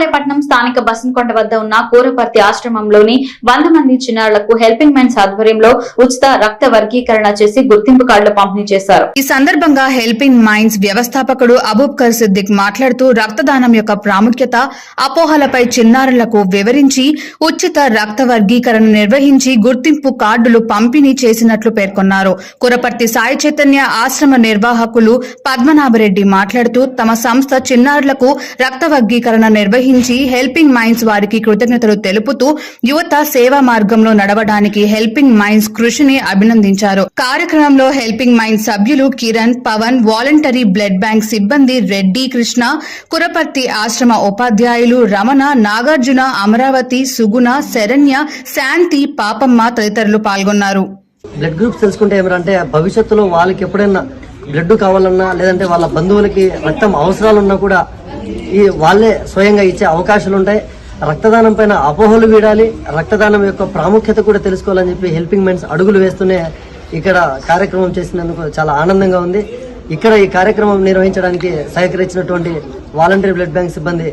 అనకాపల్లిపట్నం స్థానిక బసంకొండ వద్ద ఉన్న కూరపర్తి ఆశ్రమంలోని వంద మంది చిన్నారులకు హెల్పింగ్ మెన్స్ ఆధ్వర్యంలో ఉచిత రక్త వర్గీకరణ చేసి గుర్తింపు కార్డులు పంపిణీ చేశారు. ఈ సందర్భంగా హెల్పింగ్ మైండ్స్ వ్యవస్థాపకుడు అబూబ్కర్ సిద్దిక్ మాట్లాడుతూ రక్తదానం యొక్క ప్రాముఖ్యత అపోహలపై చిన్నారులకు వివరించి ఉచిత రక్త వర్గీకరణ నిర్వహించి గుర్తింపు కార్డులు పంపిణీ చేసినట్లు పేర్కొన్నారు. కురపర్తి సాయి చైతన్య ఆశ్రమ నిర్వాహకులు పద్మనాభరెడ్డి మాట్లాడుతూ తమ సంస్థ చిన్నారులకు రక్త వర్గీకరణ నిర్వహించి హెల్పింగ్ మైండ్స్ వారికి కృతజ్ఞతలు తెలుపుతూ యువత సేవా మార్గంలో నడవడానికి హెల్పింగ్ మైండ్స్ కృషిని అభినందించారు. కార్యక్రమంలో హెల్పింగ్ మైండ్స్ సభ్యులు Kiran Pavan voluntary blood bank సిబ్బంది రెడ్డి కృష్ణ కురపర్తి ఆశ్రమ ఉపాధ్యాయులు రమణ నాగార్జున అమరావతి సుగుణ శరణ్య శాంతి పాపమ్మ తదితరులు పాల్గొన్నారు. బ్లడ్ గ్రూప్స్ తెలుసుకుంటే ఏమిటంటే భవిష్యత్తులో వాళ్ళకి ఎప్పుడైనా బ్లడ్ కావాలన్నా లేదంటే వాళ్ళ బంధువులకి రక్తం అవసరాలు ఉన్నా కూడా ఈ వాళ్ళే స్వయంగా ఇచ్చే అవకాశాలు ఉంటాయి రక్తదానం పైన అపోహలు వీడాలి. రక్తదానం యొక్క ప్రాముఖ్యత కూడా తెలుసుకోవాలని చెప్పి హెల్పింగ్ మెన్స్ అడుగులు వేస్తూనే ఇక్కడ కార్యక్రమం చేసినందుకు చాలా ఆనందంగా ఉంది. ఇక్కడ ఈ కార్యక్రమం నిర్వహించడానికి సహకరించినటువంటి వాలంటరీ బ్లడ్ బ్యాంక్ సిబ్బంది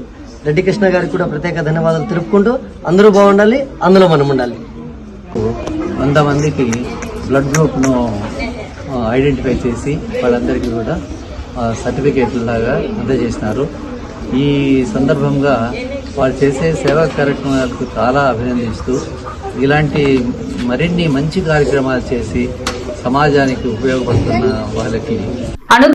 రెడ్డి కృష్ణ గారికి కూడా ప్రత్యేక ధన్యవాదాలు తెలుపుకుంటూ అందరూ బాగుండాలి అందులో మనం ఉండాలి. వంద మందికి బ్లడ్ గ్రూప్ను ఐడెంటిఫై చేసి వాళ్ళందరికీ కూడా ఆ, లాగా అందజేసినారు. ఈ సందర్భంగా వాళ్ళు చేసే సేవా కార్యక్రమాలకు చాలా అభినందిస్తూ ఇలాంటి మరిన్ని మంచి కార్యక్రమాలు చేసి సమాజానికి ఉపయోగపడుతున్న వాళ్ళకి